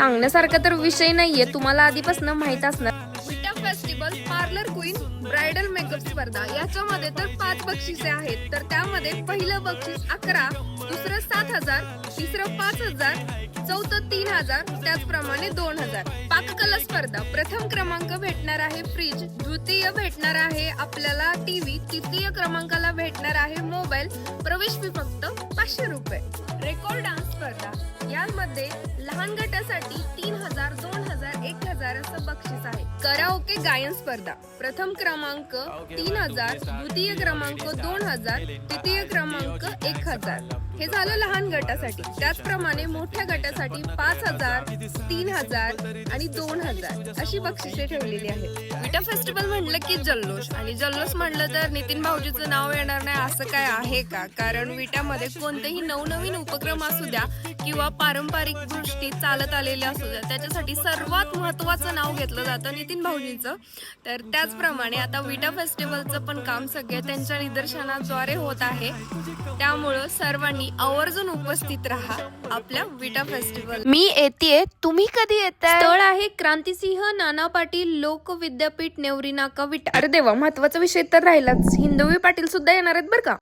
सांगण्यासारखा तर विषय नाहीये. तुम्हाला आधीपासून माहीत असणार. Vita festival parlour queen bridal makeup स्पर्धा याच्यामध्ये तर पाच बक्षिसे आहेत. तर त्यामध्ये पहिलं बक्षीस अकरा दुसरं सात हजार तिसरं पाच हजार चौथं तीन हजार त्याचप्रमाणे दोन हजार. पाककला स्पर्धा प्रथम क्रमांक भेटणार आहे फ्रीज द्वितीय भेटणार आहे आपल्याला टीव्ही तृतीय क्रमांकाला भेटणार आहे मोबाईल. प्रवेश फी फक्त पाचशे रुपये. रेकॉर्ड डान्स स्पर्धा. यामध्ये लहान गटासाठी तीन हजार दोन हजार एक हजार असं बक्षीस आहे. कराओके गायन स्पर्धा. प्रथम क्रमांक तीन हजार द्वितीय क्रमांक दोन हजार तृतीय क्रमांक एक हजार. हे झालं लहान गटासाठी. त्याचप्रमाणे मोठ्या गटासाठी पाच हजार तीन हजार आणि दोन हजार अशी बक्षिसे ठेवलेली आहेत. विटा फेस्टिवल म्हणलं की जल्लोष. आणि जल्लोष म्हणलं तर नितीन भाऊजीचं नाव येणार नाही असं काय आहे का? कारण विटामध्ये कोणतेही नवनवीन उपक्रम असू द्या किंवा पारंपरिक दृष्टी चालत आलेल्या असू द्या त्याच्यासाठी सर्वात महत्वाचं नाव घेतलं जातं नितीन भाऊजींचं. तर त्याचप्रमाणे आता विटा फेस्टिवलचं पण काम सगळं त्यांच्या निदर्शनाद्वारे होत आहे. त्यामुळं सर्वांनी आवर्जून उपस्थित राहा आपल्या विटा फेस्टिवल. मी येते तुम्ही कधी येताय? स्थळ आहे क्रांतिसिंह नाना पाटील लोक विद्यापीठ नेवरी नाका विटा. अरे देवा महत्त्वाचा विषय तर राहिलाच. हिंदवी पाटील सुद्धा येणार आहेत बरं का?